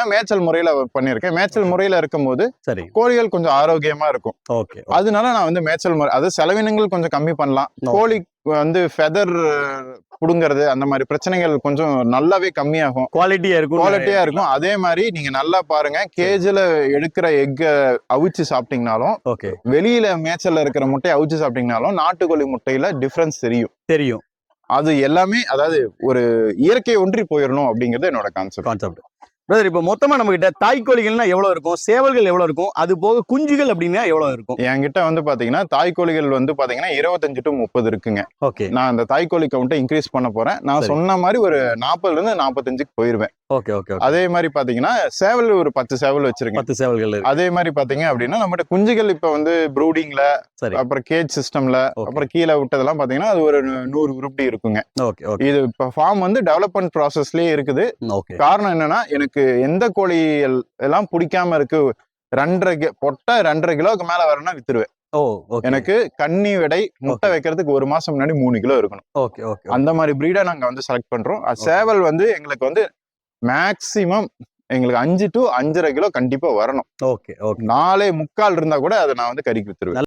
பாத்தீங்கன்னா மேய்ச்சல் முறையில பண்ணியிருக்கேன். மேய்ச்சல் முறையில இருக்கும்போது சரி. கோழிகள் கொஞ்சம் ஆரோக்கியமா இருக்கும். ஓகே அதனால நான் வந்து மேய்ச்சல் முறை அது செலவினங்கள் கொஞ்சம் கம்மி பண்ணலாம். கோழி வந்து ஃபெதர் புடுங்கிறது அந்த மாதிரி பிரச்சனைகள் கொஞ்சம் நல்லாவே கம்மியாகும். குவாலிட்டியா இருக்கும் குவாலிட்டியா இருக்கும். அதே மாதிரி நீங்க நல்லா பாருங்க கேஜ்ல எடுக்கிற எக்க அவிச்சு சாப்பிட்டீங்கனாலும் ஓகே. வெளியில மேய்ச்சல்ல இருக்கிற முட்டையை அவிச்சு சாப்பிட்டீங்கனாலும் நாட்டுக்கோழி முட்டையில டிஃபரன்ஸ் தெரியும். தெரியும். அது எல்லாமே அதாவது ஒரு இயற்கை ஒன்றி போயிடணும் அப்படிங்கிறது என்னோட கான்செப்ட் கான்செப்ட் பிரதர் இப்போ மொத்தமா நம்ம கிட்ட தாய்க்கோழிகள்னா எவ்வளவு இருக்கும்? சேவல்கள் எவ்வளவு இருக்கும்? அது போக குஞ்சுகள் அப்படின்னா எவ்வளவு இருக்கும்? என்கிட்ட வந்து பாத்தீங்கன்னா தாய்க்கோழிகள் வந்து பாத்தீங்கன்னா இருபத்தஞ்சு டு முப்பது இருக்குங்க. ஓகே நான் அந்த தாய்க்கோழி கவுண்ட்டை இன்க்ரீஸ் பண்ண போறேன். நான். சொன்ன மாதிரி ஒரு நாற்பதுல இருந்து நாற்பத்தஞ்சுக்கு போயிருவேன். ஓகே ஓகே அதே மாதிரி பாத்தீங்கன்னா சேவல் ஒரு பத்து சேவல் வச்சிருக்கேன். பத்து சேவல்கள் அதே மாதிரி பாத்தீங்க அப்படின்னா நம்மகிட்ட குஞ்சுகள் இப்ப வந்து ப்ரூடிங்ல சரி. அப்புறம் கேஜ் சிஸ்டம்ல. அப்புறம் கீழே விட்டதெல்லாம் பாத்தீங்கன்னா அது ஒரு நூறு உருப்படி இருக்குங்க. Okay okay. இது இப்ப ஃபார்ம் வந்து டெவலப்மெண்ட் ப்ராசஸ்லயே இருக்குது. ஓகே. காரணம் என்னன்னா எனக்கு எந்த கோழி எல்- எல்லாம் பிடிக்காம இருக்கு ரெண்டரை பொட்டை ரெண்டரை கிலோவுக்கு மேல வரணும்னா வித்துருவேன். ஓ எனக்கு கன்னி விடை முட்டை. வைக்கிறதுக்கு ஒரு மாசம் முன்னாடி மூணு கிலோ இருக்கணும். ஓகே ஓகே அந்த மாதிரி பிரீடை நாங்க வந்து செலக்ட் பண்றோம். சேவல் வந்து எங்களுக்கு வந்து மேக்சிமம் எங்களுக்கு அஞ்சு டு அஞ்சரை கிலோ கண்டிப்பா வரணும். ஓகே ஓகே நாலே முக்கால் இருந்தா கூட அதை நான் வந்து கறிக்கு வித்துருவேன்.